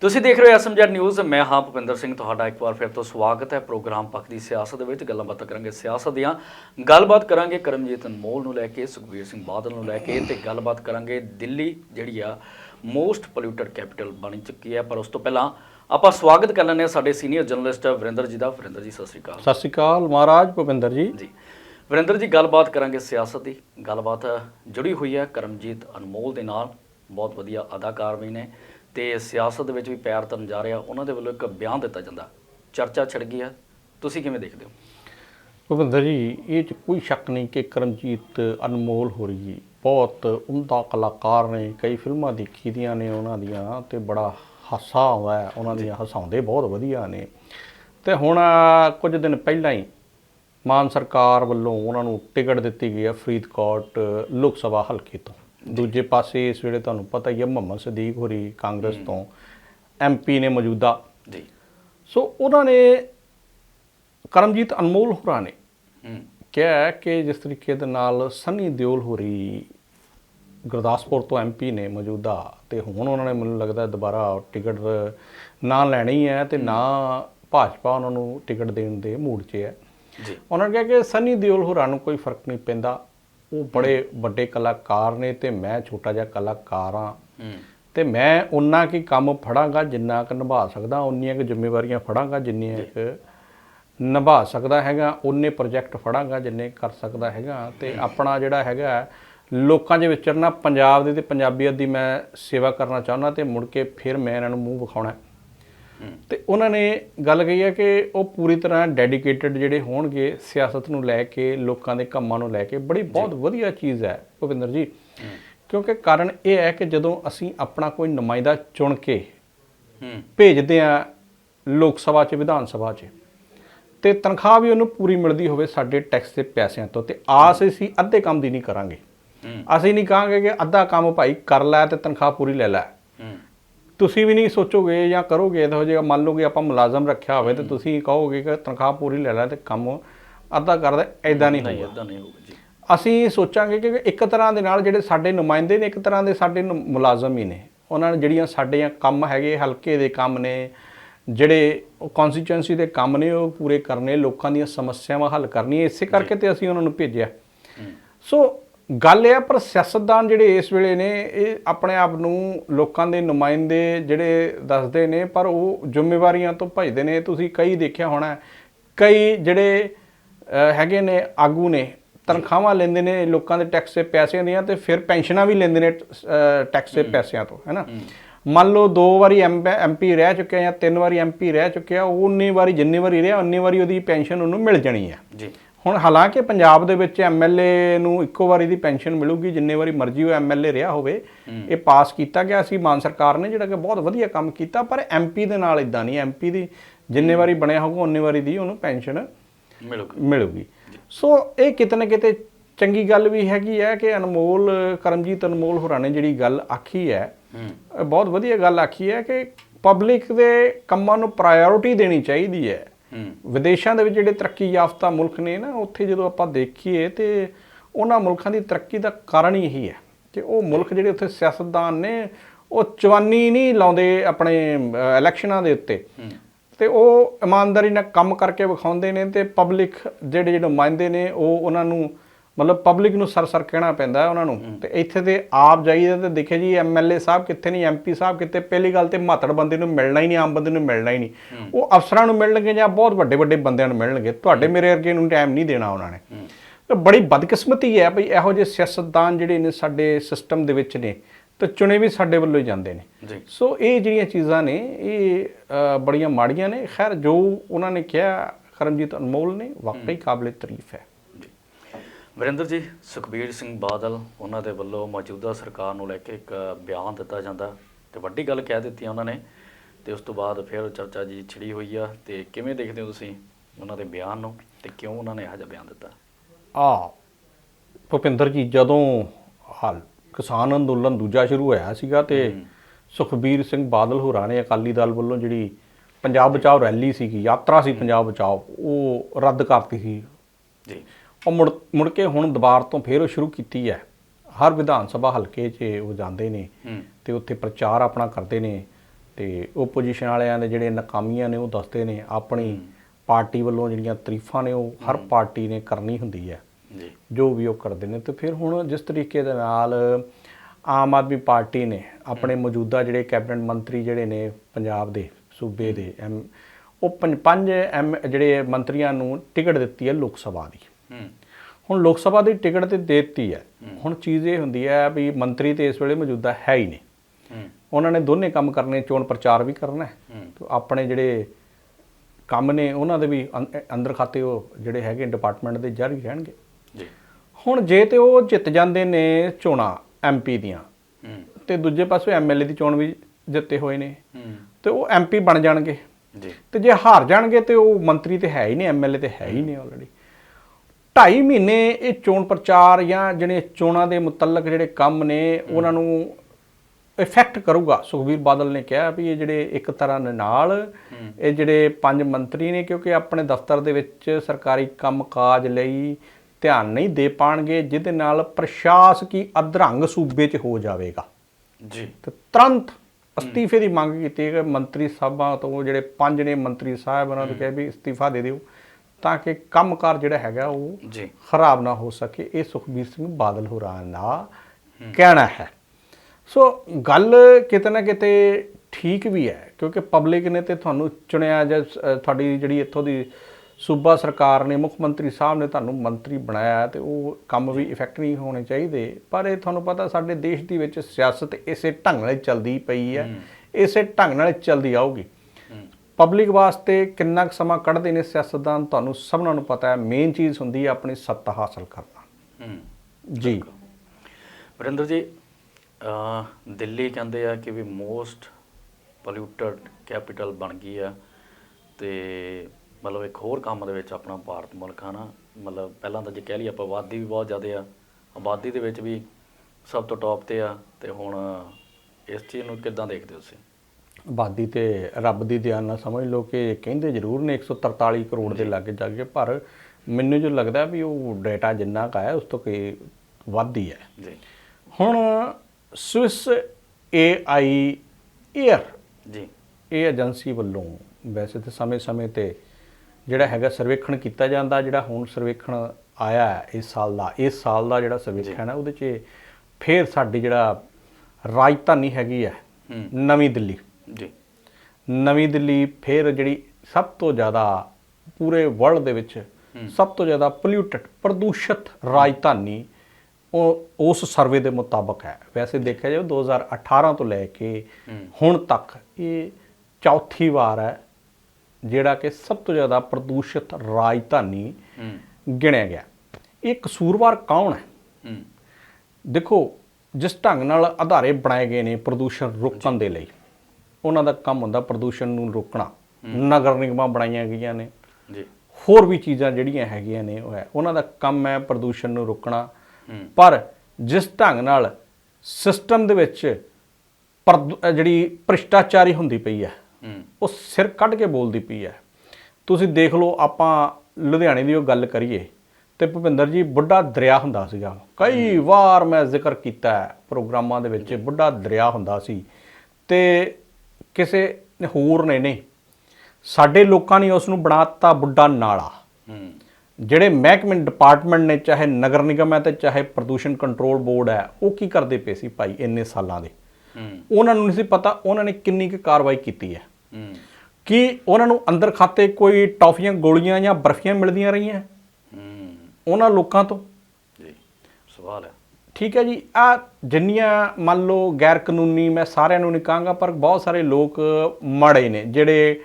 ਤੁਸੀਂ ਦੇਖ ਰਹੇ ਹੋ ਐਸਐਮਜੈਡ ਨਿਊਜ਼ ਮੈਂ ਹਾਂ ਭੁਪਿੰਦਰ ਸਿੰਘ ਤੁਹਾਡਾ ਇੱਕ ਵਾਰ ਫਿਰ ਤੋਂ ਸਵਾਗਤ ਹੈ ਪ੍ਰੋਗਰਾਮ ਪੱਖ ਦੀ ਸਿਆਸਤ ਦੇ ਵਿੱਚ। ਗੱਲਾਂ ਬਾਤਾਂ ਕਰਾਂਗੇ ਸਿਆਸਤ ਦੀਆਂ। ਗੱਲਬਾਤ ਕਰਾਂਗੇ ਕਰਮਜੀਤ ਅਨਮੋਲ ਨੂੰ ਲੈ ਕੇ ਸੁਖਬੀਰ ਸਿੰਘ ਬਾਦਲ ਨੂੰ ਲੈ ਕੇ ਤੇ ਗੱਲਬਾਤ ਕਰਾਂਗੇ ਦਿੱਲੀ ਜਿਹੜੀ ਆ ਮੋਸਟ ਪੋਲਿਊਟਡ ਕੈਪੀਟਲ ਬਣ ਚੁੱਕੀ ਹੈ। ਪਰ ਉਸ ਤੋਂ ਪਹਿਲਾਂ ਆਪਾਂ ਸਵਾਗਤ ਕਰ ਲੈਂਦੇ ਹਾਂ ਸਾਡੇ ਸੀਨੀਅਰ ਜਰਨਲਿਸਟ ਵਰਿੰਦਰ ਜੀ ਦਾ। ਵਰਿੰਦਰ ਜੀ ਸਤਿ ਸ਼੍ਰੀ ਅਕਾਲ। ਸਤਿ ਸ਼੍ਰੀ ਅਕਾਲ ਮਹਾਰਾਜ ਭੁਪਿੰਦਰ ਜੀ। ਜੀ। ਵਰਿੰਦਰ ਜੀ ਗੱਲਬਾਤ ਕਰਾਂਗੇ ਸਿਆਸਤ ਦੀ। ਗੱਲਬਾਤ ਜੁੜੀ ਹੋਈ ਹੈ ਕਰਮਜੀਤ ਅਨਮੋਲ ਦੇ ਨਾਲ। ਬਹੁਤ ਵਧੀਆ ਅਦਾਕਾਰ ਵੀ ਨੇ। ਤੇ ਸਿਆਸਤ ਦੇ ਵਿੱਚ ਵੀ ਪੈਰ ਧਰਨ ਜਾ ਰਿਹਾ ਉਹਨਾਂ ਦੇ ਵੱਲੋਂ ਇੱਕ ਬਿਆਨ ਦਿੱਤਾ ਜਾਂਦਾ। ਚਰਚਾ ਛਿੜ ਗਈ ਹੈ। ਤੁਸੀਂ ਕਿਵੇਂ ਦੇਖਦੇ ਹੋ? ਭੁਪਿੰਦਰ ਜੀ ਇਹ ਚ ਕੋਈ ਸ਼ੱਕ ਨਹੀਂ ਕਿ ਕਰਮਜੀਤ ਅਨਮੋਲ ਹੋ ਰਹੀ ਬਹੁਤ ਉਮਦਾ ਕਲਾਕਾਰ ਨੇ ਕਈ ਫਿਲਮਾਂ ਦੇਖੀ ਦੀਆਂ ਨੇ ਉਹਨਾਂ ਦੀਆਂ ਤੇ ਬੜਾ ਹਾਸਾ ਆਉਂਦਾ ਹੈ। ਉਹਨਾਂ ਦੀਆਂ ਹਸਾਉਂਦੇ ਬਹੁਤ ਵਧੀਆ ਨੇ। ਤੇ ਹੁਣ ਕੁਝ ਦਿਨ ਪਹਿਲਾਂ ਹੀ ਮਾਨ ਸਰਕਾਰ ਵੱਲੋਂ ਉਹਨਾਂ ਨੂੰ ਟਿਕਟ ਦਿੱਤੀ ਗਈ ਹੈ ਫਰੀਦਕੋਟ ਲੋਕ ਸਭਾ ਹਲਕੇ ਤੋਂ। ਦੂਜੇ ਪਾਸੇ ਇਸ ਵੇਲੇ ਤੁਹਾਨੂੰ ਪਤਾ ਹੀ ਹੈ ਮੁਹੰਮਦ ਸਦੀਕ ਹੋਰੀ ਕਾਂਗਰਸ ਤੋਂ ਐਮਪੀ ਨੇ ਮੌਜੂਦਾ। ਜੀ। ਸੋ ਉਹਨਾਂ ਨੇ ਕਰਮਜੀਤ ਅਨਮੋਲ ਹੋਰਾਂ ਨੇ ਕਿਹਾ ਕਿ ਜਿਸ ਤਰੀਕੇ ਦੇ ਨਾਲ ਸੰਨੀ ਦਿਓਲ ਹੋਰੀ ਗੁਰਦਾਸਪੁਰ ਤੋਂ ਐਮਪੀ ਨੇ ਮੌਜੂਦਾ ਤੇ ਹੁਣ ਉਹਨਾਂ ਨੇ ਮੈਨੂੰ ਲੱਗਦਾ ਦੁਬਾਰਾ ਟਿਕਟ ਨਾ ਲੈਣੀ ਹੈ ਤੇ ਨਾ ਭਾਜਪਾ ਉਹਨਾਂ ਨੂੰ ਟਿਕਟ ਦੇਣ ਦੇ ਮੂਡ 'ਚ ਹੈ। ਜੀ। ਉਹਨਾਂ ਨੇ ਕਿਹਾ ਕਿ ਸੰਨੀ ਦਿਓਲ ਹੋਰਾਂ ਨੂੰ ਕੋਈ ਫ਼ਰਕ ਨਹੀਂ ਪੈਂਦਾ। ਉਹ ਬੜੇ ਵੱਡੇ ਕਲਾਕਾਰ ਨੇ ਤੇ ਮੈਂ ਛੋਟਾ ਜਿਹਾ ਕਲਾਕਾਰ ਹਾਂ। ਹੂੰ। ਤੇ ਮੈਂ ਉਨਾ ਕੀ ਕੰਮ ਫੜਾਂਗਾ ਜਿੰਨਾ ਕੁ ਨਿਭਾ ਸਕਦਾ ਉਨੀਆਂ ਕੁ ਜ਼ਿੰਮੇਵਾਰੀਆਂ ਫੜਾਂਗਾ ਜਿੰਨੀਆਂ ਕੁ ਨਿਭਾ ਸਕਦਾ ਹੈਗਾ ਉਨੇ ਪ੍ਰੋਜੈਕਟ ਫੜਾਂਗਾ ਜਿੰਨੇ ਕਰ ਸਕਦਾ ਹੈਗਾ। ਤੇ ਆਪਣਾ ਜਿਹੜਾ ਹੈਗਾ ਲੋਕਾਂ ਦੇ ਵਿਚਰਨਾ ਪੰਜਾਬ ਦੇ ਤੇ ਪੰਜਾਬੀਅਤ ਦੀ ਮੈਂ ਸੇਵਾ ਕਰਨਾ ਚਾਹੁੰਦਾ ਤੇ ਮੁੜ ਕੇ ਫਿਰ ਮੈਂ ਇਹਨਾਂ ਨੂੰ ਮੂੰਹ ਵਿਖਾਉਣਾ ਤੇ ਉਹਨਾਂ ਨੇ ਗੱਲ ਕਹੀ ਹੈ ਕਿ ਉਹ ਪੂਰੀ ਤਰ੍ਹਾਂ ਡੈਡੀਕੇਟਿਡ ਜਿਹੜੇ ਹੋਣਗੇ ਸਿਆਸਤ ਨੂੰ ਲੈ ਕੇ ਲੋਕਾਂ ਦੇ ਕੰਮਾਂ ਨੂੰ ਲੈ ਕੇ ਬੜੀ ਬਹੁਤ ਵਧੀਆ ਚੀਜ਼ ਹੈ ਭੁਪਿੰਦਰ ਜੀ। ਕਿਉਂਕਿ ਕਾਰਨ ਇਹ ਹੈ ਕਿ ਜਦੋਂ ਅਸੀਂ ਆਪਣਾ ਕੋਈ ਨੁਮਾਇੰਦਾ ਚੁਣ ਕੇ ਭੇਜਦੇ ਆ ਲੋਕ ਸਭਾ 'ਚ ਵਿਧਾਨ ਸਭਾ 'ਚ ਤੇ ਤਨਖਾਹ ਵੀ ਉਹਨੂੰ ਪੂਰੀ ਮਿਲਦੀ ਹੋਵੇ ਸਾਡੇ ਟੈਕਸ ਦੇ ਪੈਸਿਆਂ ਤੋਂ ਤੇ ਆਸ ਅਸੀਂ ਅੱਧੇ ਕੰਮ ਦੀ ਨਹੀਂ ਕਰਾਂਗੇ। ਅਸੀਂ ਨਹੀਂ ਕਹਾਂਗੇ ਕਿ ਅੱਧਾ ਕੰਮ ਭਾਈ ਕਰ ਲੈ ਤੇ ਤਨਖਾਹ ਪੂਰੀ ਲੈ ਲੈ। ਤੁਸੀਂ ਵੀ ਨਹੀਂ ਸੋਚੋਗੇ ਜਾਂ ਕਰੋਗੇ ਇਹੋ ਜਿਹਾ ਮੰਨ ਲਓ ਕਿ ਆਪਾਂ ਮੁਲਾਜ਼ਮ ਰੱਖਿਆ ਹੋਵੇ ਤੇ ਤੁਸੀਂ ਕਹੋਗੇ ਕਿ ਤਨਖਾਹ ਪੂਰੀ ਲੈ ਲੈ ਤੇ ਕੰਮ ਅੱਧਾ ਕਰ ਦੇ ਐਦਾਂ ਨਹੀਂ ਹੋਊਗਾ। ਇਦਾਂ ਨਹੀਂ ਹੋਊਗਾ ਜੀ। ਅਸੀਂ ਸੋਚਾਂਗੇ ਕਿ ਇੱਕ ਤਰ੍ਹਾਂ ਦੇ ਨਾਲ ਜਿਹੜੇ ਸਾਡੇ ਨੁਮਾਇੰਦੇ ਨੇ ਇੱਕ ਤਰ੍ਹਾਂ ਦੇ ਸਾਡੇ ਮੁਲਾਜ਼ਮ ਹੀ ਨੇ। ਉਹਨਾਂ ਨੇ ਜਿਹੜੀਆਂ ਸਾਡੇ ਕੰਮ ਹੈਗੇ ਹਲਕੇ ਦੇ ਕੰਮ ਨੇ ਜਿਹੜੇ ਕਨਸਟੀਚੁਐਂਸੀ ਦੇ ਕੰਮ ਨੇ ਉਹ ਪੂਰੇ ਕਰਨੇ ਲੋਕਾਂ ਦੀਆਂ ਸਮੱਸਿਆਵਾਂ ਹੱਲ ਕਰਨੀਆਂ ਇਸੇ ਕਰਕੇ ਤੇ ਅਸੀਂ ਉਹਨਾਂ ਨੂੰ ਭੇਜਿਆ। ਸੋ ਗੱਲ ਇਹ ਆ ਪਰ ਸਿਆਸਤਦਾਨ ਜਿਹੜੇ ਇਸ ਵੇਲੇ ਨੇ ਇਹ ਆਪਣੇ ਆਪ ਨੂੰ ਲੋਕਾਂ ਦੇ ਨੁਮਾਇੰਦੇ ਜਿਹੜੇ ਦੱਸਦੇ ਨੇ ਪਰ ਉਹ ਜ਼ਿੰਮੇਵਾਰੀਆਂ ਤੋਂ ਭੱਜਦੇ ਨੇ। ਤੁਸੀਂ ਕਈ ਦੇਖਿਆ ਹੋਣਾ। ਕਈ ਜਿਹੜੇ ਹੈਗੇ ਨੇ ਆਗੂ ਨੇ ਤਨਖਾਹਾਂ ਲੈਂਦੇ ਨੇ ਲੋਕਾਂ ਦੇ ਟੈਕਸ ਦੇ ਪੈਸਿਆਂ ਦੀਆਂ ਤੇ ਫਿਰ ਪੈਨਸ਼ਨਾਂ ਵੀ ਲੈਂਦੇ ਨੇ ਟੈਕਸ ਦੇ ਪੈਸਿਆਂ ਤੋਂ ਹੈਨਾ ਮੰਨ ਲਓ ਦੋ ਵਾਰੀ ਐਮਪੀ ਰਹਿ ਚੁੱਕਿਆ ਜਾਂ ਤਿੰਨ ਵਾਰੀ ਐਮਪੀ ਰਹਿ ਚੁੱਕਿਆ ਉਨੀ ਵਾਰੀ ਜਿੰਨੀ ਵਾਰੀ ਰਿਹਾ ਉਨੀ ਵਾਰੀ ਉਹਦੀ ਪੈਨਸ਼ਨ ਉਹਨੂੰ ਮਿਲ ਜਾਣੀ ਹੈ ਜੀ। ਹੁਣ ਹਾਲਾਂਕਿ ਪੰਜਾਬ ਦੇ ਵਿੱਚ ਐਮਐਲਏ ਨੂੰ ਇੱਕੋ ਵਾਰੀ ਦੀ ਪੈਨਸ਼ਨ ਮਿਲੂਗੀ ਜਿੰਨੇ ਵਾਰੀ ਮਰਜ਼ੀ ਉਹ ਐਮਐਲਏ ਰਿਹਾ ਹੋਵੇ ਇਹ ਪਾਸ ਕੀਤਾ ਗਿਆ ਸੀ ਮਾਨ ਸਰਕਾਰ ਨੇ ਜਿਹੜਾ ਕਿ ਬਹੁਤ ਵਧੀਆ ਕੰਮ ਕੀਤਾ ਪਰ ਐਮਪੀ ਦੇ ਨਾਲ ਇਦਾਂ ਨਹੀਂ ਐਮਪੀ ਦੀ ਜਿੰਨੇ ਵਾਰੀ ਬਣਿਆ ਹੋਊਗਾ ਉਨੇ ਵਾਰੀ ਦੀ ਉਹਨੂੰ ਪੈਨਸ਼ਨ ਮਿਲੂਗਾ। ਮਿਲੂਗੀ। ਸੋ ਇਹ ਕਿਤੇ ਨਾ ਕਿਤੇ ਚੰਗੀ ਗੱਲ ਵੀ ਹੈਗੀ ਹੈ ਕਿ ਅਨਮੋਲ ਕਰਮਜੀਤ ਅਨਮੋਲ ਹੋਰਾਂ ਨੇ ਜਿਹੜੀ ਗੱਲ ਆਖੀ ਹੈ ਬਹੁਤ ਵਧੀਆ ਗੱਲ ਆਖੀ ਹੈ ਕਿ ਪਬਲਿਕ ਦੇ ਕੰਮਾਂ ਨੂੰ ਪ੍ਰਾਇੋਰਟੀ ਦੇਣੀ ਚਾਹੀਦੀ ਹੂੰ। ਵਿਦੇਸ਼ਾਂ ਦੇ ਵਿੱਚ ਜਿਹੜੇ ਤਰੱਕੀ ਯਾਫਤਾ ਮੁਲਕ ਨੇ ਨਾ ਉੱਥੇ ਜਦੋਂ ਆਪਾਂ ਦੇਖੀਏ ਤੇ ਉਹਨਾਂ ਮੁਲਕਾਂ ਦੀ ਤਰੱਕੀ ਦਾ ਕਾਰਨ ਹੀ ਇਹੀ ਹੈ ਕਿ ਉਹ ਮੁਲਕ ਜਿਹੜੇ ਉੱਥੇ ਸਿਆਸਤਦਾਨ ਨੇ ਉਹ ਚਵਾਨੀ ਨਹੀਂ ਲਾਉਂਦੇ ਆਪਣੇ ਇਲੈਕਸ਼ਨਾਂ ਦੇ ਉੱਤੇ। ਤੇ ਉਹ ਇਮਾਨਦਾਰੀ ਨਾਲ ਕੰਮ ਕਰਕੇ ਵਿਖਾਉਂਦੇ ਨੇ ਤੇ ਪਬਲਿਕ ਜਿਹੜੇ ਜਿਹੜੇ ਨੁਮਾਇੰਦੇ ਨੇ ਉਹ ਉਹਨਾਂ ਨੂੰ ਮਤਲਬ ਪਬਲਿਕ ਨੂੰ ਸਰਸਰ ਕਹਿਣਾ ਪੈਂਦਾ ਹੈ ਉਹਨਾਂ ਨੂੰ। ਤੇ ਇੱਥੇ ਤੇ ਆਪ ਜਾਈਏ ਤੇ ਦੇਖੇ ਜੀ ਐਮਐਲਏ ਸਾਹਿਬ ਕਿੱਥੇ ਨਹੀਂ ਐਮਪੀ ਸਾਹਿਬ ਕਿੱਥੇ ਪਹਿਲੀ ਗੱਲ ਤੇ ਮਾਤੜ ਬੰਦੇ ਨੂੰ ਮਿਲਣਾ ਹੀ ਨਹੀਂ ਆਮ ਬੰਦੇ ਨੂੰ ਮਿਲਣਾ ਹੀ ਨਹੀਂ। ਉਹ ਅਫਸਰਾਂ ਨੂੰ ਮਿਲਣਗੇ ਜਾਂ ਬਹੁਤ ਵੱਡੇ ਵੱਡੇ ਬੰਦਿਆਂ ਨੂੰ ਮਿਲਣਗੇ ਤੁਹਾਡੇ ਮੇਰੇ ਵਰਗੇ ਨੂੰ ਟਾਈਮ ਨਹੀਂ ਦੇਣਾ ਉਹਨਾਂ ਨੇ। ਤੇ ਬੜੀ ਬਦਕਿਸਮਤੀ ਹੈ ਭਈ ਇਹੋ ਜਿਹੇ ਸਿਆਸਤਦਾਨ ਜਿਹੜੇ ਨੇ ਸਾਡੇ ਸਿਸਟਮ ਦੇ ਵਿੱਚ ਨੇ ਤੇ ਚੁਣੇ ਵੀ ਸਾਡੇ ਵੱਲੋਂ ਹੀ ਜਾਂਦੇ ਨੇ। ਸੋ ਇਹ ਜਿਹੜੀਆਂ ਚੀਜ਼ਾਂ ਨੇ ਇਹ ਬੜੀਆਂ ਮਾੜੀਆਂ ਨੇ। ਖੈਰ ਜੋ ਉਹਨਾਂ ਨੇ ਕਿਹਾ ਕਰਮਜੀਤ ਅਨਮੋਲ ਨੇ ਵਾਕਈ ਕਾਬਲੇ ਤਾਰੀਫ ਹੈ। ਵਰਿੰਦਰ ਜੀ ਸੁਖਬੀਰ ਸਿੰਘ ਬਾਦਲ ਉਹਨਾਂ ਦੇ ਵੱਲੋਂ ਮੌਜੂਦਾ ਸਰਕਾਰ ਨੂੰ ਲੈ ਕੇ ਇੱਕ ਬਿਆਨ ਦਿੱਤਾ ਜਾਂਦਾ ਤੇ ਵੱਡੀ ਗੱਲ ਕਹਿ ਦਿੱਤੀ ਉਹਨਾਂ ਨੇ ਤੇ ਉਸ ਤੋਂ ਬਾਅਦ ਫਿਰ ਚਰਚਾ ਜੀ ਛਿੜੀ ਹੋਈ ਆ ਤੇ ਕਿਵੇਂ ਦੇਖਦੇ ਹੋ ਤੁਸੀਂ ਉਹਨਾਂ ਦੇ ਬਿਆਨ ਨੂੰ ਤੇ ਕਿਉਂ ਉਹਨਾਂ ਨੇ ਇਹੋ ਜਿਹਾ ਬਿਆਨ ਦਿੱਤਾ? ਆ ਭੁਪਿੰਦਰ ਜੀ ਜਦੋਂ ਹਾਲ ਕਿਸਾਨ ਅੰਦੋਲਨ ਦੂਜਾ ਸ਼ੁਰੂ ਹੋਇਆ ਸੀਗਾ ਤੇ ਸੁਖਬੀਰ ਸਿੰਘ ਬਾਦਲ ਹੋਰਾਂ ਨੇ ਅਕਾਲੀ ਦਲ ਵੱਲੋਂ ਜਿਹੜੀ ਪੰਜਾਬ ਬਚਾਓ ਰੈਲੀ ਸੀਗੀ ਯਾਤਰਾ ਸੀ ਪੰਜਾਬ ਬਚਾਓ ਉਹ ਰੱਦ ਕਰਤੀ ਸੀ। ਜੀ। ਉਹ ਮੁੜ ਮੁੜ ਕੇ ਹੁਣ ਦੁਬਾਰ ਤੋਂ ਫੇਰ ਉਹ ਸ਼ੁਰੂ ਕੀਤੀ ਹੈ। ਹਰ ਵਿਧਾਨ ਸਭਾ ਹਲਕੇ 'ਚ ਉਹ ਜਾਂਦੇ ਨੇ ਤੇ ਉੱਥੇ ਪ੍ਰਚਾਰ ਆਪਣਾ ਕਰਦੇ ਨੇ ਤੇ ਓਪੋਜੀਸ਼ਨ ਵਾਲਿਆਂ ਦੇ ਜਿਹੜੇ ਨਾਕਾਮੀਆਂ ਨੇ ਉਹ ਦੱਸਦੇ ਨੇ ਆਪਣੀ ਪਾਰਟੀ ਵੱਲੋਂ ਜਿਹੜੀਆਂ ਤਾਰੀਫਾਂ ਨੇ ਉਹ ਹਰ ਪਾਰਟੀ ਨੇ ਕਰਨੀ ਹੁੰਦੀ ਹੈ। ਜੀ। ਜੋ ਵੀ ਉਹ ਕਰਦੇ ਨੇ ਤੇ ਫਿਰ ਹੁਣ ਜਿਸ ਤਰੀਕੇ ਦੇ ਨਾਲ ਆਮ ਆਦਮੀ ਪਾਰਟੀ ਨੇ ਆਪਣੇ ਮੌਜੂਦਾ ਜਿਹੜੇ ਕੈਬਨਿਟ ਮੰਤਰੀ ਜਿਹੜੇ ਨੇ ਪੰਜਾਬ ਦੇ ਸੂਬੇ ਦੇ ਐਮ ਉਹ ਪੰਜ ਐਮ ਜਿਹੜੇ ਮੰਤਰੀਆਂ ਨੂੰ ਟਿਕਟ ਦਿੱਤੀ ਹੈ ਲੋਕ ਸਭਾ ਦੀ। ਹੁਣ ਲੋਕ ਸਭਾ ਦੀ ਟਿਕਟ ਤੇ ਦੇ ਦਿੱਤੀ ਹੈ। ਹੁਣ ਚੀਜ਼ ਇਹ ਹੁੰਦੀ ਹੈ ਵੀ ਮੰਤਰੀ ਤੇ ਇਸ ਵੇਲੇ ਮੌਜੂਦਾ ਹੈ ਹੀ ਨਹੀਂ। ਉਹਨਾਂ ਨੇ ਦੋਨੇ ਕੰਮ ਕਰਨੇ ਚੋਣ ਪ੍ਰਚਾਰ ਵੀ ਕਰਨਾ ਹੈ। ਆਪਣੇ ਜਿਹੜੇ ਕੰਮ ਨੇ ਉਹਨਾਂ ਦੇ ਵੀ ਅੰਦਰ ਖਾਤੇ ਉਹ ਜਿਹੜੇ ਹੈਗੇ ਡਿਪਾਰਟਮੈਂਟ ਦੇ ਜਾਰੀ ਰਹਿਣਗੇ। ਜੀ। ਹੁਣ ਜੇ ਤੇ ਉਹ ਜਿੱਤ ਜਾਂਦੇ ਨੇ ਚੋਣਾਂ ਐਮਪੀ ਦੀਆਂ ਤੇ ਦੂਜੇ ਪਾਸੇ ਐਮਐਲਏ ਦੀ ਚੋਣ ਵੀ ਜਿੱਤੇ ਹੋਏ ਨੇ। ਤੇ ਉਹ ਐਮਪੀ ਬਣ ਜਾਣਗੇ। ਜੀ। ਤੇ ਜੇ ਹਾਰ ਜਾਣਗੇ ਤੇ ਉਹ ਮੰਤਰੀ ਤੇ ਹੈ ਹੀ ਨਹੀਂ ਐਮਐਲਏ ਤੇ ਹੈ ਹੀ ਨਹੀਂ ਆਲਰੇਡੀ ਢਾਈ ਮਹੀਨੇ ਇਹ ਚੋਣ ਪ੍ਰਚਾਰ ਜਾਂ ਜਿਹੜੇ ਚੋਣਾਂ ਦੇ ਮੁਤਲਕ ਜਿਹੜੇ ਕੰਮ ਨੇ ਉਹਨਾਂ ਨੂੰ ਇਫੈਕਟ ਕਰੂਗਾ। ਸੁਖਬੀਰ ਬਾਦਲ ਨੇ ਕਿਹਾ ਵੀ ਇਹ ਜਿਹੜੇ ਇੱਕ ਤਰ੍ਹਾਂ ਦੇ ਨਾਲ ਇਹ ਜਿਹੜੇ ਪੰਜ ਮੰਤਰੀ ਨੇ ਕਿਉਂਕਿ ਆਪਣੇ ਦਫ਼ਤਰ ਦੇ ਵਿੱਚ ਸਰਕਾਰੀ ਕੰਮਕਾਜ ਲਈ ਧਿਆਨ ਨਹੀਂ ਦੇ ਪਾਣਗੇ ਜਿਹਦੇ ਨਾਲ ਪ੍ਰਸ਼ਾਸਕੀ ਅਧਰੰਗ ਸੂਬੇ 'ਚ ਹੋ ਜਾਵੇਗਾ। ਜੀ। ਤੇ ਤੁਰੰਤ ਅਸਤੀਫੇ ਦੀ ਮੰਗ ਕੀਤੀ ਹੈ ਕਿ ਮੰਤਰੀ ਸਾਹਿਬਾਂ ਤੋਂ ਜਿਹੜੇ ਪੰਜ ਨੇ ਮੰਤਰੀ ਸਾਹਿਬ ਉਹਨਾਂ ਨੂੰ ਕਿਹਾ ਵੀ ਅਸਤੀਫਾ ਦੇ ਦਿਓ। ਤਾਂ ਕਿ ਕੰਮਕਾਰ ਜਿਹੜਾ ਹੈਗਾ ਉਹ ਜੀ। ਖਰਾਬ ਨਾ ਹੋ ਸਕੇ ਇਹ ਸੁਖਬੀਰ ਸਿੰਘ ਬਾਦਲ ਹੋਰਾਂ ਦਾ ਕਹਿਣਾ ਹੈ। ਸੋ ਗੱਲ ਕਿਤੇ ਨਾ ਕਿਤੇ ਠੀਕ ਵੀ ਹੈ ਕਿਉਂਕਿ ਪਬਲਿਕ ਨੇ ਤੇ ਤੁਹਾਨੂੰ ਚੁਣਿਆ ਜਾਂ ਤੁਹਾਡੀ ਜਿਹੜੀ ਇੱਥੋਂ ਦੀ ਸੂਬਾ ਸਰਕਾਰ ਨੇ ਮੁੱਖ ਮੰਤਰੀ ਸਾਹਿਬ ਨੇ ਤੁਹਾਨੂੰ ਮੰਤਰੀ ਬਣਾਇਆ ਤੇ ਉਹ ਕੰਮ ਵੀ ਇਫੈਕਟ ਨਹੀਂ ਹੋਣੇ ਚਾਹੀਦੇ। ਪਰ ਇਹ ਤੁਹਾਨੂੰ ਪਤਾ ਸਾਡੇ ਦੇਸ਼ ਦੀ ਵਿੱਚ ਸਿਆਸਤ ਇਸੇ ਢੰਗ ਨਾਲ ਚੱਲਦੀ ਪਈ ਹੈ। ਇਸੇ ਢੰਗ ਨਾਲ ਚੱਲਦੀ ਆਊਗੀ। ਪਬਲਿਕ ਵਾਸਤੇ ਕਿੰਨਾ ਕੁ ਸਮਾਂ ਕੱਢਦੇ ਨੇ ਸਿਆਸਤਦਾਨ ਤੁਹਾਨੂੰ ਸਭਨਾਂ ਨੂੰ ਪਤਾ ਹੈ ਮੇਨ ਚੀਜ਼ ਹੁੰਦੀ ਹੈ ਆਪਣੀ ਸੱਤਾ ਹਾਸਲ ਕਰਨਾ ਹੂੰ ਜੀ। ਵਰਿੰਦਰ ਜੀ ਦਿੱਲੀ ਕਹਿੰਦੇ ਆ ਕਿ ਵੀ ਮੋਸਟ ਪੋਲਿਊਟਡ ਕੈਪੀਟਲ ਬਣ ਗਈ ਆ ਤੇ ਮਤਲਬ ਇੱਕ ਹੋਰ ਕੰਮ ਦੇ ਵਿੱਚ ਆਪਣਾ ਭਾਰਤ ਮੁਲਕ ਆ ਨਾ ਮਤਲਬ ਪਹਿਲਾਂ ਤਾਂ ਜੇ ਕਹਿ ਲਈ ਆਪਾਂ ਆਬਾਦੀ ਵੀ ਬਹੁਤ ਜ਼ਿਆਦਾ ਆ ਆਬਾਦੀ ਦੇ ਵਿੱਚ ਵੀ ਸਭ ਤੋਂ ਟੌਪ ਤੇ ਆ ਤੇ ਹੁਣ ਇਸ ਚੀਜ਼ ਨੂੰ ਕਿੱਦਾਂ ਦੇਖਦੇ ਹੋ ਤੁਸੀਂ? ਆਬਾਦੀ ਤੇ ਰੱਬ ਦੀ ਦਿਆਨ ਨਾਲ ਸਮਝ ਲਓ ਕਿ ਕਹਿੰਦੇ ਜ਼ਰੂਰ ਨੇ 143 ਕਰੋੜ ਦੇ ਲਾਗੇ ਜਾ ਕੇ ਪਰ ਮੈਨੂੰ ਜੋ ਲੱਗਦਾ ਵੀ ਉਹ ਡਾਟਾ ਜਿੰਨਾ ਕਾ ਹੈ ਉਸ ਤੋਂ ਕੋਈ ਵੱਧ ਹੀ ਹੈ। ਜੀ। ਹੁਣ ਸਵਿਸ ਏਆਈ 에ਅਰ ਜੀ। ਇਹ ਏਜੰਸੀ ਵੱਲੋਂ ਵੈਸੇ ਤਾਂ ਸਮੇਂ-ਸਮੇਂ ਤੇ ਜਿਹੜਾ ਹੈਗਾ ਸਰਵੇਖਣ ਕੀਤਾ ਜਾਂਦਾ ਜਿਹੜਾ ਹੁਣ ਸਰਵੇਖਣ ਆਇਆ ਹੈ ਇਸ ਸਾਲ ਦਾ ਇਸ ਸਾਲ ਦਾ ਜਿਹੜਾ ਸਰਵੇਖਣ ਹੈ ਉਹਦੇ 'ਚ ਫੇਰ ਸਾਡੀ ਜਿਹੜਾ ਰਾਜਧਾਨੀ ਹੈਗੀ ਹੂੰ। ਨਵੀਂ ਦਿੱਲੀ। ਜੀ। ਨਵੀਂ ਦਿੱਲੀ ਫੇਰ ਜਿਹੜੀ ਸਭ ਤੋਂ ਜ਼ਿਆਦਾ ਪੂਰੇ ਵਰਲਡ ਦੇ ਵਿੱਚ ਸਭ ਤੋਂ ਜ਼ਿਆਦਾ ਪੋਲਿਊਟਡ ਪ੍ਰਦੂਸ਼ਿਤ ਰਾਜਧਾਨੀ ਉਹ ਉਸ ਸਰਵੇ ਦੇ ਮੁਤਾਬਕ ਹੈ। ਵੈਸੇ ਦੇਖਿਆ ਜਾਵੇ 2018 ਤੋਂ ਲੈ ਕੇ ਹੁਣ ਤੱਕ ਇਹ ਚੌਥੀ ਵਾਰ ਹੈ ਜਿਹੜਾ ਕਿ ਸਭ ਤੋਂ ਜ਼ਿਆਦਾ ਪ੍ਰਦੂਸ਼ਿਤ ਰਾਜਧਾਨੀ ਗਿਣਿਆ ਗਿਆ। ਇਹ ਕਸੂਰਵਾਰ ਕੌਣ ਹੈ? ਹੂੰ। ਦੇਖੋ ਜਿਸ ਢੰਗ ਨਾਲ ਆਧਾਰੇ ਬਣਾਏ ਗਏ ਨੇ ਪ੍ਰਦੂਸ਼ਣ ਰੋਕਣ ਦੇ ਲਈ ਉਹਨਾਂ ਦਾ ਕੰਮ ਹੁੰਦਾ ਪ੍ਰਦੂਸ਼ਣ ਨੂੰ ਰੋਕਣਾ। ਨਗਰ ਨਿਗਮਾਂ ਬਣਾਈਆਂ ਗਈਆਂ ਨੇ। ਜੀ। ਹੋਰ ਵੀ ਚੀਜ਼ਾਂ ਜਿਹੜੀਆਂ ਹੈਗੀਆਂ ਨੇ ਉਹ ਹੈ। ਉਹਨਾਂ ਦਾ ਕੰਮ ਹੈ ਪ੍ਰਦੂਸ਼ਣ ਨੂੰ ਰੋਕਣਾ। ਪਰ ਜਿਸ ਢੰਗ ਨਾਲ ਸਿਸਟਮ ਦੇ ਵਿੱਚ ਜਿਹੜੀ ਭ੍ਰਿਸ਼ਟਾਚਾਰੀ ਹੁੰਦੀ ਪਈ ਹੈ ਹੂੰ। ਉਹ ਸਿਰ ਕੱਢ ਕੇ ਬੋਲਦੀ ਪਈ ਹੈ। ਤੁਸੀਂ ਦੇਖ ਲਓ ਆਪਾਂ ਲੁਧਿਆਣੇ ਦੀ ਉਹ ਗੱਲ ਕਰੀਏ ਤੇ ਭੁਪਿੰਦਰ ਜੀ ਬੁੱਢਾ ਦਰਿਆ ਹੁੰਦਾ ਸੀਗਾ। ਕਈ ਵਾਰ ਮੈਂ ਜ਼ਿਕਰ ਕੀਤਾ ਹੈ ਪ੍ਰੋਗਰਾਮਾਂ ਦੇ ਵਿੱਚ ਬੁੱਢਾ ਦਰਿਆ ਹੁੰਦਾ ਸੀ ਤੇ ਕਿਸੇ ਹੋਰ ਨੇ ਨੇ ਸਾਡੇ ਲੋਕਾਂ ਨੇ ਉਸ ਨੂੰ ਬਣਾਤਾ ਬੁੱਢਾ ਨਾਲਾ। ਜਿਹੜੇ ਮਹਿਕਮੇ ਡਿਪਾਰਟਮੈਂਟ ਨੇ ਚਾਹੇ ਨਗਰ ਨਿਗਮ ਹੈ ਤੇ ਚਾਹੇ ਪ੍ਰਦੂਸ਼ਣ ਕੰਟਰੋਲ ਬੋਰਡ ਹੈ ਉਹ ਕੀ ਕਰਦੇ ਪਏ ਸੀ ਭਾਈ ਇੰਨੇ ਸਾਲਾਂ ਦੇ? ਉਹਨਾਂ ਨੂੰ ਨਹੀਂ ਸੀ ਪਤਾ ਉਹਨਾਂ ਨੇ ਕਿੰਨੀ ਕੁ ਕਾਰਵਾਈ ਕੀਤੀ ਹੈ। ਹੂੰ। ਕਿ ਉਹਨਾਂ ਨੂੰ ਅੰਦਰ ਖਾਤੇ ਕੋਈ ਟੌਫੀਆਂ ਗੋਲੀਆਂ ਜਾਂ ਬਰਫੀਆਂ ਮਿਲਦੀਆਂ ਰਹੀਆਂ? ਹੂੰ। ਉਹਨਾਂ ਲੋਕਾਂ ਤੋਂ। ਜੀ ਸਵਾਲ ਹੈ। ਠੀਕ ਹੈ ਜੀ ਆ ਜਿੰਨੀਆਂ ਮੰਨ ਲਓ ਗੈਰ ਕਾਨੂੰਨੀ ਮੈਂ ਸਾਰਿਆਂ ਨੂੰ ਨਹੀਂ ਕਹਾਂਗਾ ਪਰ ਬਹੁਤ ਸਾਰੇ ਲੋਕ ਮਾੜੇ ਨੇ ਜਿਹੜੇ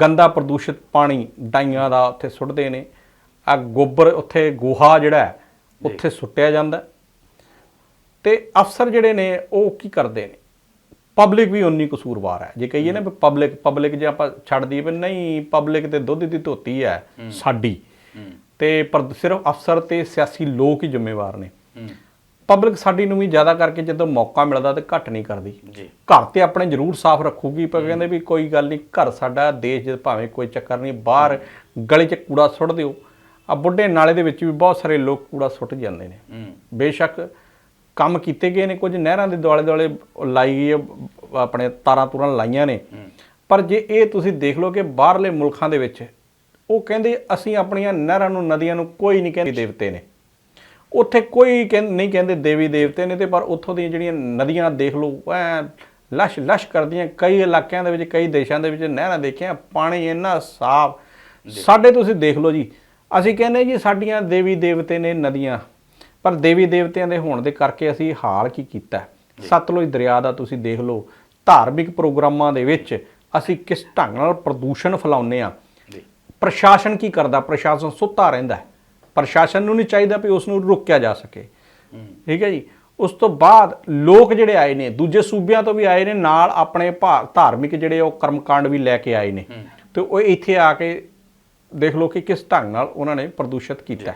ਗੰਦਾ ਪ੍ਰਦੂਸ਼ਿਤ ਪਾਣੀ ਡਾਈਆਂ ਦਾ ਉੱਥੇ ਸੁੱਟਦੇ ਨੇ। ਆ ਗੋਬਰ ਉੱਥੇ ਗੋਹਾ ਜਿਹੜਾ ਉੱਥੇ ਸੁੱਟਿਆ ਜਾਂਦਾ। ਤੇ ਅਫਸਰ ਜਿਹੜੇ ਨੇ ਉਹ ਕੀ ਕਰਦੇ ਨੇ? ਪਬਲਿਕ ਵੀ ਉਨੀ ਕਸੂਰਵਾਰ ਹੈ। ਜੇ ਕਹੀਏ ਨਾ ਵੀ ਪਬਲਿਕ ਪਬਲਿਕ ਜੇ ਆਪਾਂ ਛੱਡ ਦਈਏ ਵੀ ਨਹੀਂ ਪਬਲਿਕ ਤੇ ਦੁੱਧ ਦੀ ਧੋਤੀ ਹੈ ਸਾਡੀ। ਤੇ ਪਰ ਸਿਰਫ ਅਫਸਰ ਤੇ ਸਿਆਸੀ ਲੋਕ ਹੀ ਜ਼ਿੰਮੇਵਾਰ ਨੇ। ਪਬਲਿਕ ਸਾਡੀ ਨੂੰ ਵੀ ਜ਼ਿਆਦਾ ਕਰਕੇ ਜਦੋਂ ਮੌਕਾ ਮਿਲਦਾ ਤੇ ਘੱਟ ਨਹੀਂ ਕਰਦੀ। ਜੀ। ਘਰ ਤੇ ਆਪਣੇ ਜ਼ਰੂਰ ਸਾਫ਼ ਰੱਖੂਗੀ ਪਰ ਕਹਿੰਦੇ ਵੀ ਕੋਈ ਗੱਲ ਨਹੀਂ ਘਰ ਸਾਡਾ ਦੇਸ਼ ਜਦ ਭਾਵੇਂ ਕੋਈ ਚੱਕਰ ਨਹੀਂ ਬਾਹਰ ਗਲੀ 'ਚ ਕੂੜਾ ਸੁੱਟ ਦਿਓ। ਆ ਬੁੱਢੇ ਨਾਲੇ ਦੇ ਵਿੱਚ ਵੀ ਬਹੁਤ ਸਾਰੇ ਲੋਕ ਕੂੜਾ ਸੁੱਟ ਜਾਂਦੇ ਨੇ। ਬੇਸ਼ੱਕ ਕੰਮ ਕੀਤੇ ਗਏ ਨੇ ਕੁਝ ਨਹਿਰਾਂ ਦੇ ਦੁਆਲੇ ਦੁਆਲੇ ਲਾਈ ਗਈ ਆਪਣੇ ਤਾਰਾਂ ਤੁਰਾਂ ਲਾਈਆਂ ਨੇ। ਪਰ ਜੇ ਇਹ ਤੁਸੀਂ ਦੇਖ ਲਓ ਕਿ ਬਾਹਰਲੇ ਮੁਲਕਾਂ ਦੇ ਵਿੱਚ ਉਹ ਕਹਿੰਦੇ ਅਸੀਂ ਆਪਣੀਆਂ ਨਹਿਰਾਂ ਨੂੰ ਨਦੀਆਂ ਨੂੰ ਕੋਈ ਨਹੀਂ ਕਹਿੰਦੇ ਦੇਵਤੇ ਨੇ। ਉੱਥੇ ਕੋਈ ਨਹੀਂ ਕਹਿੰਦੇ ਦੇਵੀ ਦੇਵਤੇ ਨੇ ਤੇ ਪਰ ਉੱਥੋਂ ਦੀਆਂ ਜਿਹੜੀਆਂ ਨਦੀਆਂ ਦੇਖ ਲਓ ਐ ਲਸ਼ ਲਸ਼ ਕਰਦੀਆਂ ਕਈ ਇਲਾਕਿਆਂ ਦੇ ਵਿੱਚ ਕਈ ਦੇਸ਼ਾਂ ਦੇ ਵਿੱਚ ਨਹਿਰਾਂ ਦੇਖੀਆਂ ਪਾਣੀ ਇੰਨਾ ਸਾਫ਼। ਸਾਡੇ ਤੁਸੀਂ ਦੇਖ ਲਓ ਜੀ ਅਸੀਂ ਕਹਿੰਦੇ ਜੀ ਸਾਡੀਆਂ ਦੇਵੀ ਦੇਵਤੇ ਨੇ ਨਦੀਆਂ ਪਰ ਦੇਵੀ ਦੇਵਤਿਆਂ ਦੇ ਹੋਣ ਦੇ ਕਰਕੇ ਅਸੀਂ ਹਾਲ ਕੀ ਕੀਤਾ। ਸਤਲੁਜ ਦਰਿਆ ਦਾ ਤੁਸੀਂ ਦੇਖ ਲਓ ਧਾਰਮਿਕ ਪ੍ਰੋਗਰਾਮਾਂ ਦੇ ਵਿੱਚ ਅਸੀਂ ਕਿਸ ਢੰਗ ਨਾਲ ਪ੍ਰਦੂਸ਼ਣ ਫੈਲਾਉਂਦੇ ਆ ਪ੍ਰਸ਼ਾਸਨ ਕੀ ਕਰਦਾ? ਪ੍ਰਸ਼ਾਸਨ ਸੁੱਤਾ ਰਹਿੰਦਾ ਪ੍ਰਸ਼ਾਸਨ ਨੂੰ ਨਹੀਂ ਚਾਹੀਦਾ ਵੀ ਉਸ ਨੂੰ ਰੋਕਿਆ ਜਾ ਸਕੇ। ਠੀਕ ਹੈ ਜੀ? ਉਸ ਤੋਂ ਬਾਅਦ ਲੋਕ ਜਿਹੜੇ ਆਏ ਨੇ ਦੂਜੇ ਸੂਬਿਆਂ ਤੋਂ ਵੀ ਆਏ ਨੇ ਨਾਲ ਆਪਣੇ ਧਾਰਮਿਕ ਜਿਹੜੇ ਉਹ ਕਰਮਕਾਂਡ ਵੀ ਲੈ ਕੇ ਆਏ ਨੇ। ਤੇ ਉਹ ਇੱਥੇ ਆ ਕੇ ਦੇਖ ਲਓ ਕਿ ਕਿਸ ਢੰਗ ਨਾਲ ਉਹਨਾਂ ਨੇ ਪ੍ਰਦੂਸ਼ਿਤ ਕੀਤਾ।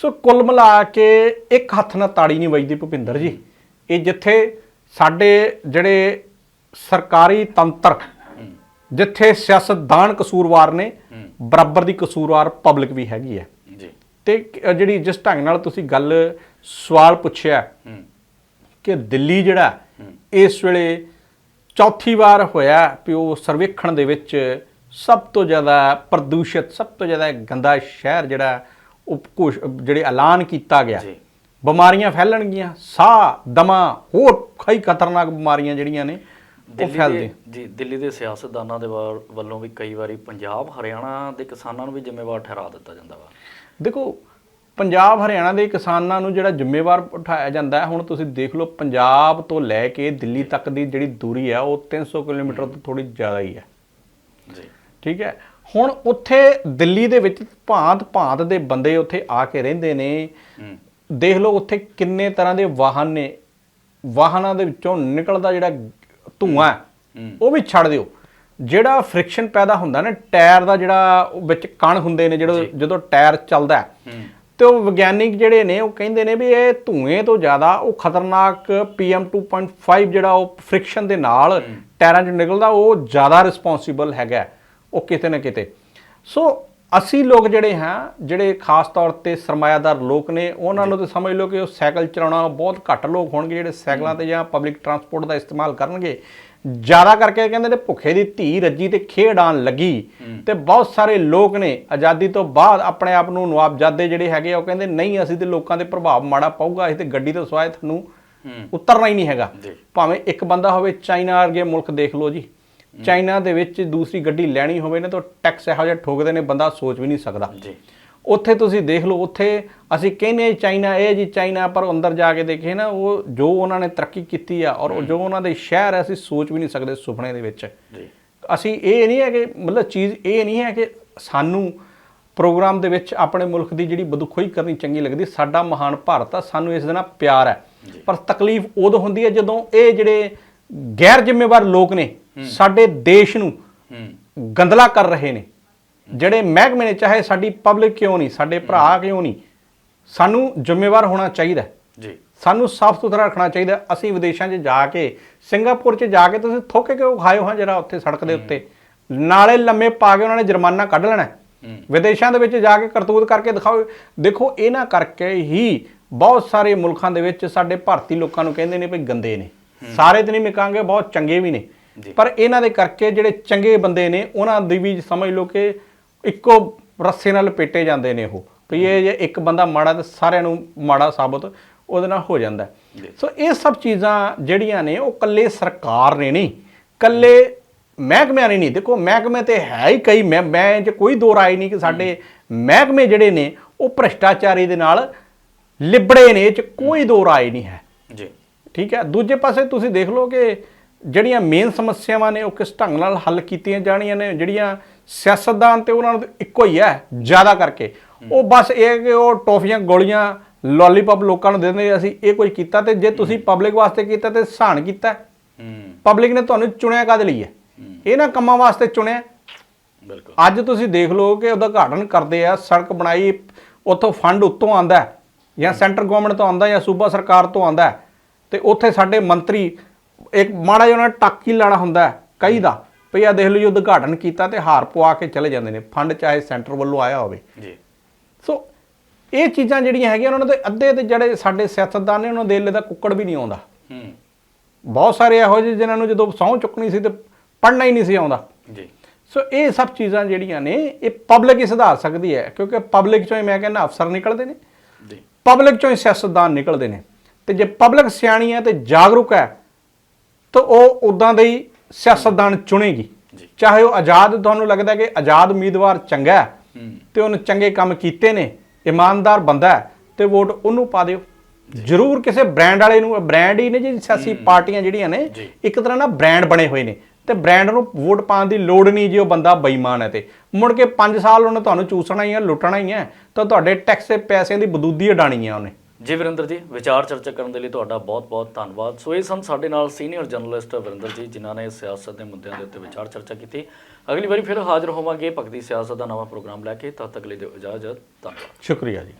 ਸੋ ਕੁੱਲ ਮਿਲਾ ਕੇ ਇੱਕ ਹੱਥ ਨਾਲ ਤਾੜੀ ਨਹੀਂ ਵੱਜਦੀ ਭੁਪਿੰਦਰ ਜੀ। ਇਹ ਜਿੱਥੇ ਸਾਡੇ ਜਿਹੜੇ ਸਰਕਾਰੀ ਤੰਤਰ ਜਿੱਥੇ ਸਿਆਸਤਦਾਨ ਕਸੂਰਵਾਰ ਨੇ ਬਰਾਬਰ ਦੀ ਕਸੂਰਵਾਰ ਪਬਲਿਕ ਵੀ ਹੈਗੀ ਹੈ। ਤੇ ਕ- ਜਿਹੜੀ ਜਿਸ ਢੰਗ ਨਾਲ ਤੁਸੀਂ ਗੱਲ ਸਵਾਲ ਪੁੱਛਿਆ ਕਿ ਦਿੱਲੀ ਜਿਹੜਾ ਇਸ ਵੇਲੇ ਚੌਥੀ ਵਾਰ ਹੋਇਆ ਵੀ ਉਹ ਸਰਵੇਖਣ ਦੇ ਵਿੱਚ ਸਭ ਤੋਂ ਜ਼ਿਆਦਾ ਪ੍ਰਦੂਸ਼ਿਤ ਸਭ ਤੋਂ ਜ਼ਿਆਦਾ ਗੰਦਾ ਸ਼ਹਿਰ ਜਿਹੜਾ ਉਹ ਘੋਸ਼ ਜਿਹੜੇ ਐਲਾਨ ਕੀਤਾ ਗਿਆ। ਜੀ। ਬਿਮਾਰੀਆਂ ਫੈਲਣਗੀਆਂ ਸਾਹ ਦਮਾ ਹੋਰ ਕਈ ਖਤਰਨਾਕ ਬਿਮਾਰੀਆਂ ਜਿਹੜੀਆਂ ਨੇ ਉਹ ਦਿੱਲੀ ਫੈਲਦੇ। ਦੇ ਜੀ ਦਿੱਲੀ ਦੇ ਸਿਆਸਤਦਾਨਾਂ ਦੇ ਵੱਲੋਂ ਵੀ ਕਈ ਵਾਰੀ ਪੰਜਾਬ ਹਰਿਆਣਾ ਦੇ ਕਿਸਾਨਾਂ ਨੂੰ ਵੀ ਜ਼ਿੰਮੇਵਾਰ ਠਹਿਰਾ ਦਿੱਤਾ ਜਾਂਦਾ ਵਾ। ਦੇਖੋ ਪੰਜਾਬ ਹਰਿਆਣਾ ਦੇ ਕਿਸਾਨਾਂ ਨੂੰ ਜਿਹੜਾ ਜ਼ਿੰਮੇਵਾਰ ਉਠਾਇਆ ਜਾਂਦਾ ਹੈ ਹੁਣ ਤੁਸੀਂ ਦੇਖ ਲਓ ਪੰਜਾਬ ਤੋਂ ਲੈ ਕੇ ਦਿੱਲੀ ਤੱਕ ਦੀ ਜਿਹੜੀ ਦੂਰੀ ਹੈ ਉਹ 300 ਕਿਲੋਮੀਟਰ ਤੋਂ ਥੋੜੀ ਜ਼ਿਆਦਾ ਹੀ ਹੈ। ਜੀ। ਠੀਕ ਹੈ? ਹੁਣ ਉੱਥੇ ਦਿੱਲੀ ਦੇ ਵਿੱਚ ਭਾਂਤ ਭਾਂਤ ਦੇ ਬੰਦੇ ਉੱਥੇ ਆ ਕੇ ਰਹਿੰਦੇ ਨੇ। ਦੇਖ ਲਓ ਉੱਥੇ ਕਿੰਨੇ ਤਰ੍ਹਾਂ ਦੇ ਵਾਹਨ ਨੇ। ਵਾਹਨਾਂ ਦੇ ਵਿੱਚੋਂ ਨਿਕਲਦਾ ਜਿਹੜਾ ਧੂਆਂ। ਉਹ ਵੀ ਛੱਡ ਦਿਓ। ਜਿਹੜਾ ਫ੍ਰਿਕਸ਼ਨ ਪੈਦਾ ਹੁੰਦਾ ਨਾ ਟਾਇਰ ਦਾ ਜਿਹੜਾ ਉਹ ਵਿੱਚ ਕਣ ਹੁੰਦੇ ਨੇ ਜਦੋਂ ਜਦੋਂ ਟਾਇਰ ਚੱਲਦਾ ਤੇ ਉਹ ਵਿਗਿਆਨਿਕ ਜਿਹੜੇ ਨੇ ਉਹ ਕਹਿੰਦੇ ਨੇ ਵੀ ਇਹ ਧੂਏ ਤੋਂ ਜ਼ਿਆਦਾ ਉਹ ਖਤਰਨਾਕ PM 2.5 ਜਿਹੜਾ ਉਹ ਫ੍ਰਿਕਸ਼ਨ ਦੇ ਨਾਲ ਟਾਇਰਾਂ 'ਚ ਨਿਕਲਦਾ ਉਹ ਜ਼ਿਆਦਾ ਰਿਸਪੌਂਸਿਬਲ ਹੈਗਾ ਉਹ ਕਿਤੇ ਨਾ ਕਿਤੇ। ਸੋ ਅਸੀਂ ਲੋਕ ਜਿਹੜੇ ਹਾਂ ਜਿਹੜੇ ਖਾਸ ਤੌਰ ਤੇ ਸਰਮਾਇਆਦਾਰ ਲੋਕ ਨੇ ਉਹਨਾਂ ਨੂੰ ਤਾਂ ਸਮਝ ਲਓ ਕਿ ਉਹ ਸਾਈਕਲ ਚਲਾਉਣਾ ਬਹੁਤ ਘੱਟ ਲੋਕ ਹੋਣਗੇ ਜਿਹੜੇ ਸਾਈਕਲਾਂ ਤੇ ਜਾਂ ਪਬਲਿਕ ਟਰਾਂਸਪੋਰਟ ਦਾ ਇਸਤੇਮਾਲ ਕਰਨਗੇ। ਜ਼ਿਆਦਾ ਕਰਕੇ ਕਹਿੰਦੇ ਨੇ ਭੁੱਖੇ ਦੀ ਧੀ ਰੱਜੀ ਤੇ ਖੇਡ ਆਣ ਲੱਗੀ। ਤੇ ਬਹੁਤ ਸਾਰੇ ਲੋਕ ਨੇ ਆਜ਼ਾਦੀ ਤੋਂ ਬਾਅਦ ਆਪਣੇ ਆਪ ਨੂੰ ਨਵਾਬਜ਼ਾਦੇ ਜਿਹੜੇ ਹੈਗੇ ਉਹ ਕਹਿੰਦੇ ਨਹੀਂ ਅਸੀਂ ਤੇ ਲੋਕਾਂ ਦੇ ਪ੍ਰਭਾਵ ਮਾੜਾ ਪਊਗਾ ਅਸੀਂ ਤੇ ਗੱਡੀ ਤੋਂ ਸਵਾਏ ਤੁਹਾਨੂੰ ਉਤਰਨਾ ਹੀ ਨਹੀਂ ਹੈਗਾ। ਭਾਵੇਂ ਇੱਕ ਬੰਦਾ ਹੋਵੇ ਚਾਈਨਾ ਵਰਗੇ ਮੁਲਕ ਦੇਖ ਲਓ ਜੀ। ਚਾਈਨਾ ਦੇ ਵਿੱਚ ਦੂਸਰੀ ਗੱਡੀ ਲੈਣੀ ਹੋਵੇ ਨਾ ਤਾਂ ਟੈਕਸ ਇਹੋ ਜਿਹਾ ਠੋਕਦੇ ਨੇ ਬੰਦਾ ਸੋਚ ਵੀ ਨਹੀਂ ਸਕਦਾ। ਜੀ। ਉੱਥੇ ਤੁਸੀਂ ਦੇਖ ਲਓ ਉੱਥੇ ਅਸੀਂ ਕਹਿੰਦੇ ਚਾਈਨਾ ਇਹ ਜੀ ਚਾਈਨਾ ਪਰ ਅੰਦਰ ਜਾ ਕੇ ਦੇਖੇ ਨਾ ਉਹ ਜੋ ਉਹਨਾਂ ਨੇ ਤਰੱਕੀ ਕੀਤੀ ਆ ਔਰ ਜੋ ਉਹਨਾਂ ਦੇ ਸ਼ਹਿਰ ਅਸੀਂ ਸੋਚ ਵੀ ਨਹੀਂ ਸਕਦੇ ਸੁਪਨੇ ਦੇ ਵਿੱਚ। ਜੀ। ਅਸੀਂ ਇਹ ਨਹੀਂ ਹੈ ਕਿ ਮਤਲਬ ਚੀਜ਼ ਇਹ ਨਹੀਂ ਹੈ ਕਿ ਸਾਨੂੰ ਪ੍ਰੋਗਰਾਮ ਦੇ ਵਿੱਚ ਆਪਣੇ ਮੁਲਕ ਦੀ ਜਿਹੜੀ ਬਦੁਖੋਈ ਕਰਨੀ ਚੰਗੀ ਲੱਗਦੀ ਸਾਡਾ ਮਹਾਨ ਭਾਰਤ ਆ ਸਾਨੂੰ ਇਸ ਦੇ ਨਾਲ ਪਿਆਰ ਹੈ। ਪਰ ਤਕਲੀਫ ਉਦੋਂ ਹੁੰਦੀ ਹੈ ਜਦੋਂ ਇਹ ਜਿਹੜੇ ਗੈਰ ਜ਼ਿੰਮੇਵਾਰ ਲੋਕ ਨੇ ਸਾਡੇ ਦੇਸ਼ ਨੂੰ ਗੰਦਲਾ ਕਰ ਰਹੇ ਨੇ। ਜਿਹੜੇ ਮਹਿਕਮੇ ਨੇ ਚਾਹੇ ਸਾਡੀ ਪਬਲਿਕ ਕਿਉਂ ਨਹੀਂ ਸਾਡੇ ਭਰਾ ਕਿਉਂ ਨਹੀਂ ਸਾਨੂੰ ਜ਼ਿੰਮੇਵਾਰ ਹੋਣਾ ਚਾਹੀਦਾ। ਜੀ। ਸਾਨੂੰ ਸਾਫ਼ ਸੁਥਰਾ ਰੱਖਣਾ ਚਾਹੀਦਾ। ਅਸੀਂ ਵਿਦੇਸ਼ਾਂ 'ਚ ਜਾ ਕੇ ਸਿੰਗਾਪੁਰ 'ਚ ਜਾ ਕੇ ਤੁਸੀਂ ਥੋਕੇ ਕਿਉਂ ਖਾਇਓ ਹਾਂ ਜਰਾ ਉੱਥੇ ਸੜਕ ਦੇ ਉੱਤੇ? ਨਾਲੇ ਲੰਮੇ ਪਾ ਕੇ ਉਹਨਾਂ ਨੇ ਜੁਰਮਾਨਾ ਕੱਢ ਲੈਣਾ। ਵਿਦੇਸ਼ਾਂ ਦੇ ਵਿੱਚ ਜਾ ਕੇ ਕਰਤੂਤ ਕਰਕੇ ਦਿਖਾਓ। ਦੇਖੋ ਇਹਨਾਂ ਕਰਕੇ ਹੀ ਬਹੁਤ ਸਾਰੇ ਮੁਲਕਾਂ ਦੇ ਵਿੱਚ ਸਾਡੇ ਭਾਰਤੀ ਲੋਕਾਂ ਨੂੰ ਕਹਿੰਦੇ ਨੇ ਵੀ ਗੰਦੇ ਨੇ। ਸਾਰੇ ਤੇ ਨਹੀਂ ਮੈਂ ਕਹਾਂਗੇ ਬਹੁਤ ਚੰਗੇ ਵੀ ਨੇ। ਪਰ ਇਹਨਾਂ ਦੇ ਕਰਕੇ ਜਿਹੜੇ ਚੰਗੇ ਬੰਦੇ ਨੇ ਉਹਨਾਂ ਦੀ ਵੀ ਸਮਝ ਲਓ ਕਿ ਇੱਕੋ ਰੱਸੇ ਨਾਲ ਲਪੇਟੇ ਜਾਂਦੇ ਨੇ ਉਹ। ਵੀ ਇਹ ਜੇ ਇੱਕ ਬੰਦਾ ਮਾੜਾ ਤੇ ਸਾਰਿਆਂ ਨੂੰ ਮਾੜਾ ਸਾਬਤ ਉਹਦੇ ਨਾਲ ਹੋ ਜਾਂਦਾ। ਸੋ ਇਹ ਸਭ ਚੀਜ਼ਾਂ ਜਿਹੜੀਆਂ ਨੇ ਉਹ ਕੱਲੇ ਸਰਕਾਰ ਨੇ ਨਹੀਂ ਕੱਲੇ ਮਹਿਕਮਿਆਂ ਨੇ ਨਹੀਂ। ਦੇਖੋ ਮਹਿਕਮੇ ਤੇ ਹੈ ਹੀ ਕਈ ਮੈਂ ਮੈਂ ਚ ਕੋਈ ਦੋ ਰਾਏ ਨਹੀਂ ਕਿ ਸਾਡੇ ਮਹਿਕਮੇ ਜਿਹੜੇ ਨੇ ਉਹ ਭ੍ਰਿਸ਼ਟਾਚਾਰੀ ਦੇ ਨਾਲ ਲਿਬੜੇ ਨੇ ਇਹ ਚ ਕੋਈ ਦੋ ਰਾਏ ਨਹੀਂ ਹੈ। ਜੀ। ਠੀਕ ਹੈ? ਦੂਜੇ ਪਾਸੇ ਤੁਸੀਂ ਦੇਖ ਲਓ ਕਿ ਜਿਹੜੀਆਂ ਮੇਨ ਸਮੱਸਿਆਵਾਂ ਨੇ ਉਹ ਕਿਸ ਢੰਗ ਨਾਲ ਹੱਲ ਕੀਤੀਆਂ ਜਾਣੀਆਂ ਨੇ ਜਿਹੜੀਆਂ ਸਿਆਸਤਦਾਨ ਤੇ ਉਹਨਾਂ ਨੂੰ ਇੱਕੋ ਹੀ ਹੈ ਜ਼ਿਆਦਾ ਕਰਕੇ। ਉਹ ਬਸ ਇਹ ਹੈ ਕਿ ਉਹ ਟੋਫੀਆਂ ਗੋਲੀਆਂ ਲੋਲੀਪੌਪ ਲੋਕਾਂ ਨੂੰ ਦਿੰਦੇ ਅਸੀਂ ਇਹ ਕੁਝ ਕੀਤਾ ਤੇ ਜੇ ਤੁਸੀਂ ਪਬਲਿਕ ਵਾਸਤੇ ਕੀਤਾ ਤੇ ਸਹਾਨ ਕੀਤਾ। ਪਬਲਿਕ ਨੇ ਤੁਹਾਨੂੰ ਚੁਣਿਆ ਕਦ ਲਈ ਹੈ? ਇਹਨਾਂ ਕੰਮਾਂ ਵਾਸਤੇ ਚੁਣਿਆ। ਬਿਲਕੁਲ। ਅੱਜ ਤੁਸੀਂ ਦੇਖ ਲਓ ਕਿ ਉਦਘਾਟਨ ਕਰਦੇ ਆ ਸੜਕ ਬਣਾਈ ਉੱਥੋਂ ਫੰਡ ਉੱਤੋਂ ਆਂਦਾ ਜਾਂ ਸੈਂਟਰ ਗਵਰਨਮੈਂਟ ਤੋਂ ਆਂਦਾ ਜਾਂ ਸੂਬਾ ਸਰਕਾਰ ਤੋਂ ਆਂਦਾ ਤੇ ਉੱਥੇ ਸਾਡੇ ਮੰਤਰੀ ਇੱਕ ਮਾੜਾ ਜਿਹਾ ਉਹਨਾਂ ਟੱਕ ਲਾਣਾ ਹੁੰਦਾ ਕਈ ਦਾ ਭਈ ਆ ਦੇਖ ਲਓ ਜੀ ਉਦਘਾਟਨ ਕੀਤਾ ਤੇ ਹਾਰ ਪਵਾ ਕੇ ਚਲੇ ਜਾਂਦੇ ਨੇ ਫੰਡ ਚਾਹੇ ਸੈਂਟਰ ਵੱਲੋਂ ਆਇਆ ਹੋਵੇ। ਜੀ। ਸੋ ਇਹ ਚੀਜ਼ਾਂ ਜਿਹੜੀਆਂ ਹੈਗੀਆਂ ਉਹਨਾਂ ਦੇ ਅੱਧੇ ਤੇ ਜਿਹੜੇ ਸਾਡੇ ਸਿਆਸਤਦਾਨ ਨੇ ਉਹਨਾਂ ਦੇ ਏਲੇ ਦਾ ਕੁੱਕੜ ਵੀ ਨਹੀਂ ਆਉਂਦਾ। ਹੂੰ। ਬਹੁਤ ਸਾਰੇ ਇਹੋ ਜਿਹੇ ਜਿਨ੍ਹਾਂ ਨੂੰ ਜਦੋਂ ਸਹੁੰ ਚੁੱਕਣੀ ਸੀ ਤੇ ਪੜ੍ਹਨਾ ਹੀ ਨਹੀਂ ਸੀ ਆਉਂਦਾ। ਜੀ। ਸੋ ਇਹ ਸਭ ਚੀਜ਼ਾਂ ਜਿਹੜੀਆਂ ਨੇ ਇਹ ਪਬਲਿਕ ਹੀ ਸੁਧਾਰ ਸਕਦੀ ਹੈ ਕਿਉਂਕਿ ਪਬਲਿਕ ਚੋਂ ਹੀ ਮੈਂ ਕਹਿੰਦਾ ਅਫਸਰ ਨਿਕਲਦੇ ਨੇ। ਜੀ। ਪਬਲਿਕ ਚੋਂ ਹੀ ਸਿਆਸਤਦਾਨ ਨਿਕਲਦੇ ਨੇ। ਤੇ ਜੇ ਪਬਲਿਕ ਸਿਆਣੀ ਹੈ ਤੇ ਜਾਗਰੂਕ ਹੈ ਤਾਂ ਉਹ ਉਦਾਂ ਦੇ ਹੀ ਸਿਆਸਤਦਾਨ ਚੁਣੇਗੀ। ਚਾਹੇ ਉਹ ਆਜ਼ਾਦ ਤੁਹਾਨੂੰ ਲੱਗਦਾ ਕਿ ਆਜ਼ਾਦ ਉਮੀਦਵਾਰ ਚੰਗਾ ਹੈ ਤੇ ਉਹਨੇ ਚੰਗੇ ਕੰਮ ਕੀਤੇ ਨੇ ਇਮਾਨਦਾਰ ਬੰਦਾ ਹੈ ਤੇ ਵੋਟ ਉਹਨੂੰ ਪਾ ਦਿਓ। ਜ਼ਰੂਰ ਕਿਸੇ ਬ੍ਰਾਂਡ ਵਾਲੇ ਨੂੰ ਬ੍ਰਾਂਡ ਹੀ ਨੇ ਜੀ ਸਿਆਸੀ ਪਾਰਟੀਆਂ ਜਿਹੜੀਆਂ ਨੇ। ਇੱਕ ਤਰ੍ਹਾਂ ਨਾਲ ਬ੍ਰਾਂਡ ਬਣੇ ਹੋਏ ਨੇ। ਤੇ ਬ੍ਰਾਂਡ ਨੂੰ ਵੋਟ ਪਾਉਣ ਦੀ ਲੋੜ ਨਹੀਂ ਜੇ ਉਹ ਬੰਦਾ ਬੇਈਮਾਨ ਹੈ ਤੇ। ਮੁੜ ਕੇ 5 ਸਾਲ ਉਹਨੇ ਤੁਹਾਨੂੰ ਚੂਸਣਾ ਹੀ ਹੈ ਲੁੱਟਣਾ ਹੀ ਹੈ ਤਾਂ ਤੁਹਾਡੇ ਟੈਕਸ ਦੇ ਪੈਸਿਆਂ ਦੀ ਬਦੂਦੀ ਉਡਾਣੀ ਹੈ ਉਹਨੇ। ਜੀ ਵਰਿੰਦਰ ਜੀ, ਵਿਚਾਰ ਚਰਚਾ ਕਰਨ ਦੇ ਲਈ ਤੁਹਾਡਾ ਬਹੁਤ-ਬਹੁਤ ਧੰਨਵਾਦ। ਸੋ ਇਹ ਸਨ ਸਾਡੇ ਨਾਲ ਸੀਨੀਅਰ ਜਰਨਲਿਸਟ ਵਰਿੰਦਰ ਜੀ, ਜਿਨ੍ਹਾਂ ਨੇ ਸਿਆਸਤ ਦੇ ਮੁੱਦਿਆਂ ਦੇ ਉੱਤੇ ਵਿਚਾਰ ਚਰਚਾ ਕੀਤੀ। ਅਗਲੀ ਵਾਰੀ ਫਿਰ ਹਾਜ਼ਰ ਹੋਵਾਂਗੇ ਭਗਤੀ ਸਿਆਸਤ ਦਾ ਨਵਾਂ ਪ੍ਰੋਗਰਾਮ ਲੈ ਕੇ। ਤਦ ਤੱਕ ਲਈ ਦਿਓ ਇਜਾਜ਼ਤ। ਧੰਨਵਾਦ। ਸ਼ੁਕਰੀਆ ਜੀ।